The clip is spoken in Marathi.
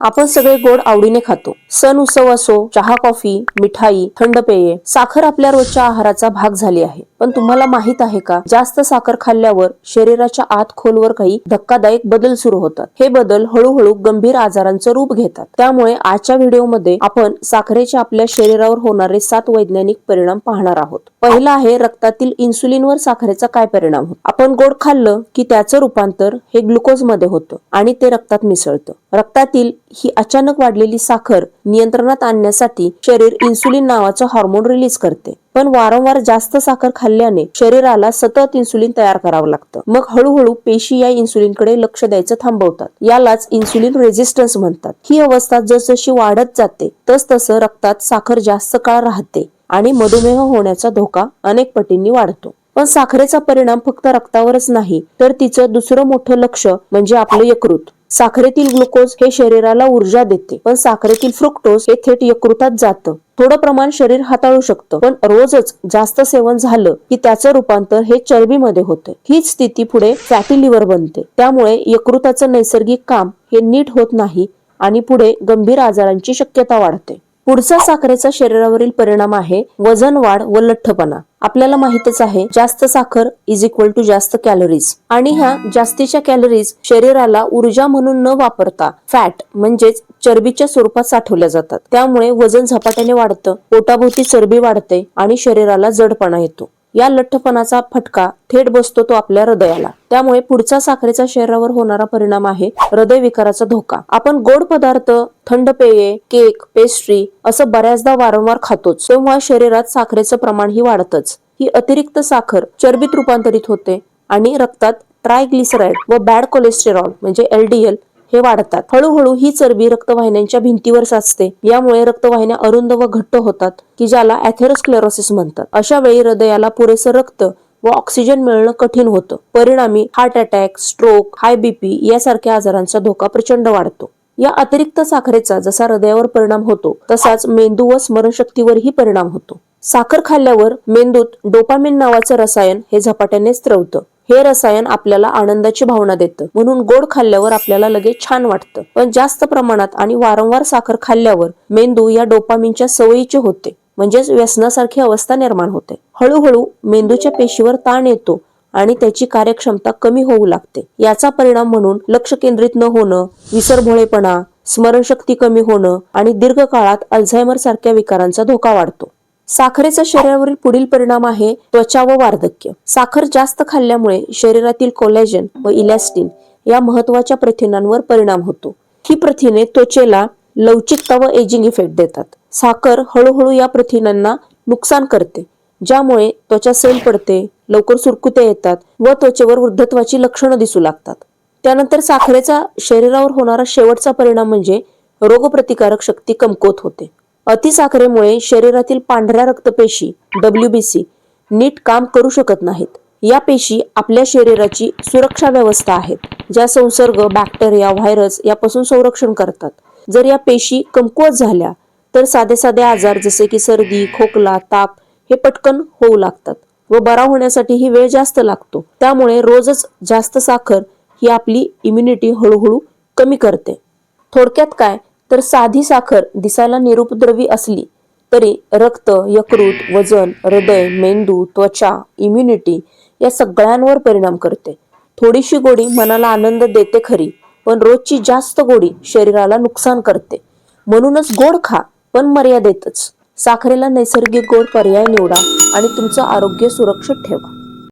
आपण सगळे गोड आवडीने खातो. सण उत्सव असो चहा कॉफी मिठाई थंड पेये साखर आपल्या रोजच्या आहाराचा भाग झाली आहे. पण तुम्हाला माहीत आहे का जास्त साखर खाल्ल्यावर शरीराच्या आत खोलवर काही धक्कादायक बदल सुरू होतात. हे बदल हळूहळू गंभीर आजारांचं रूप घेतात. त्यामुळे आजच्या व्हिडिओमध्ये आपण साखरेचे आपल्या शरीरावर होणारे सात वैज्ञानिक परिणाम पाहणार आहोत. पहिला आहे रक्तातील इन्सुलिनवर साखरेचा काय परिणाम होतो. आपण गोड खाल्लं की त्याचं रूपांतर हे ग्लुकोजमध्ये होतं आणि ते रक्तात मिसळतं. रक्तातील ही अचानक वाढलेली साखर नियंत्रणात आणण्यासाठी शरीर इन्सुलिन नावाचं हार्मोन रिलीज करते. पण वारंवार जास्त साखर खाल्ल्याने शरीराला सतत इन्सुलिन तयार करावं लागतं. मग हळूहळू पेशी या इन्सुलिनकडे लक्ष द्यायचं थांबवतात. यालाच इन्सुलिन रेझिस्टन्स म्हणतात. ही अवस्था जसजशी वाढत जाते तस तसं रक्तात साखर जास्त काळ राहते आणि मधुमेह होण्याचा धोका अनेक पटींनी वाढतो. पण साखरेचा परिणाम फक्त रक्तावरच नाही तर तिचं दुसरं मोठं लक्ष म्हणजे आपलं यकृत. साखरेतील ग्लुकोज हे शरीराला ऊर्जा देते पण साखरेतील फ्रुक्टोज हे थेट यकृतात जातं. थोडं प्रमाण शरीर हाताळू शकतं पण रोजच जास्त सेवन झालं की त्याचं रूपांतर हे चरबीमध्ये होते. हीच स्थिती पुढे फॅटी लिव्हर बनते. त्यामुळे यकृताचं नैसर्गिक काम हे नीट होत नाही आणि पुढे गंभीर आजारांची शक्यता वाढते. पुढचा साखरेचा शरीरावरील परिणाम आहे वजन वाढ व लठ्ठपणा. आपल्याला माहितच आहे जास्त साखर इज इक्वल टू जास्त कॅलरीज आणि ह्या जास्तीच्या कॅलरीज शरीराला ऊर्जा म्हणून न वापरता फॅट म्हणजेच चरबीच्या स्वरूपात साठवल्या जातात. त्यामुळे वजन झपाट्याने वाढतं पोटाभोवती चरबी वाढते आणि शरीराला जडपणा येतो. या लठ्ठपणाचा फटका थेट बसतो तो आपल्या हृदयाला. त्यामुळे पुढचा साखरेचा शरीरावर होणारा परिणाम आहे हृदयविकाराचा धोका. आपण गोड पदार्थ थंड पेये केक पेस्ट्री असं बऱ्याचदा वारंवार खातोच. तेव्हा शरीरात साखरेचं प्रमाणही वाढतच. ही अतिरिक्त साखर चरबीत रूपांतरित होते आणि रक्तात ट्रायग्लिसराईड व बॅड कोलेस्टेरॉल म्हणजे एलडीएल हे वाढतात. हळूहळू ही चरबी रक्तवाहिन्यांच्या भिंतीवर साचते. यामुळे रक्तवाहिन्या अरुंद व घट्ट होतात की ज्याला अॅथेरोस्क्लेरोसिस म्हणतात. अशा वेळी हृदयाला पुरेसं रक्त व ऑक्सिजन मिळणं कठीण होतं. परिणामी heart attack stroke high BP यासारख्या आजारांचा धोका प्रचंड वाढतो. या अतिरिक्त साखरेचा जसा हृदयावर परिणाम होतो तसाच मेंदू व स्मरणशक्तीवरही परिणाम होतो. साखर खाल्ल्यावर मेंदूत डोपामिन नावाचं रसायन हे झपाट्याने स्त्रवतं हे रसायन आपल्याला आनंदाची भावना देतं. म्हणून गोड खाल्ल्यावर आपल्याला लगेच छान वाटतं. पण जास्त प्रमाणात आणि वारंवार साखर खाल्ल्यावर मेंदू या डोपामिनच्या सवयीचे होते. म्हणजेच व्यसनासारखी अवस्था निर्माण होते. हळूहळू मेंदूच्या पेशीवर ताण येतो आणि त्याची कार्यक्षमता कमी होऊ लागते. याचा परिणाम म्हणून लक्ष केंद्रित न होणं विसरभोळेपणा स्मरणशक्ती कमी होणं आणि दीर्घकाळात अल्झायमर सारख्या विकारांचा धोका वाढतो. साखरेचा शरीरावरील पुढील परिणाम आहे त्वचा व वार्धक्य. साखर जास्त खाल्ल्यामुळे शरीरातील कोलॅजन व इलॅस्टिन या महत्त्वाच्या प्रथिनांवर परिणाम होतो. ही प्रथिने त्वचेला लवचिकता व एजिंग इफेक्ट देतात. साखर हळूहळू या प्रथिनांना नुकसान करते ज्यामुळे त्वचा सेल पडते लवकर सुरकुत्या येतात व त्वचेवर वृद्धत्वाची लक्षणं दिसू लागतात. त्यानंतर साखरेचा शरीरावर होणारा शेवटचा परिणाम म्हणजे रोगप्रतिकारक शक्ती कमकुवत होते. अतिसाखरेमुळे शरीरातील पांढऱ्या रक्तपेशी डब्ल्यूबीसी नीट काम करू शकत नाहीत. या पेशी आपल्या शरीराची सुरक्षा व्यवस्था आहेत ज्या संसर्ग बॅक्टेरिया व्हायरस यापासून संरक्षण करतात. जर या पेशी कमकुवत झाल्या तर साधे साधे आजार जसे की सर्दी खोकला ताप हे पटकन होऊ लागतात व बरा होण्यासाठी ही वेळ जास्त लागतो. त्यामुळे रोजच जास्त साखर ही आपली इम्युनिटी हळूहळू कमी करते. थोडक्यात काय? तर साधी साखर दिसायला निरुपद्रवी असली तरी रक्त यकृत वजन हृदय मेंदू त्वचा इम्युनिटी या सगळ्यांवर परिणाम करते. थोडीशी गोडी मनाला आनंद देते खरी पण रोजची जास्त गोडी शरीराला नुकसान करते. म्हणूनच गोड खा पण मर्यादेतच. साखरेला नैसर्गिक गोड पर्याय निवडा आणि तुमचं आरोग्य सुरक्षित ठेवा.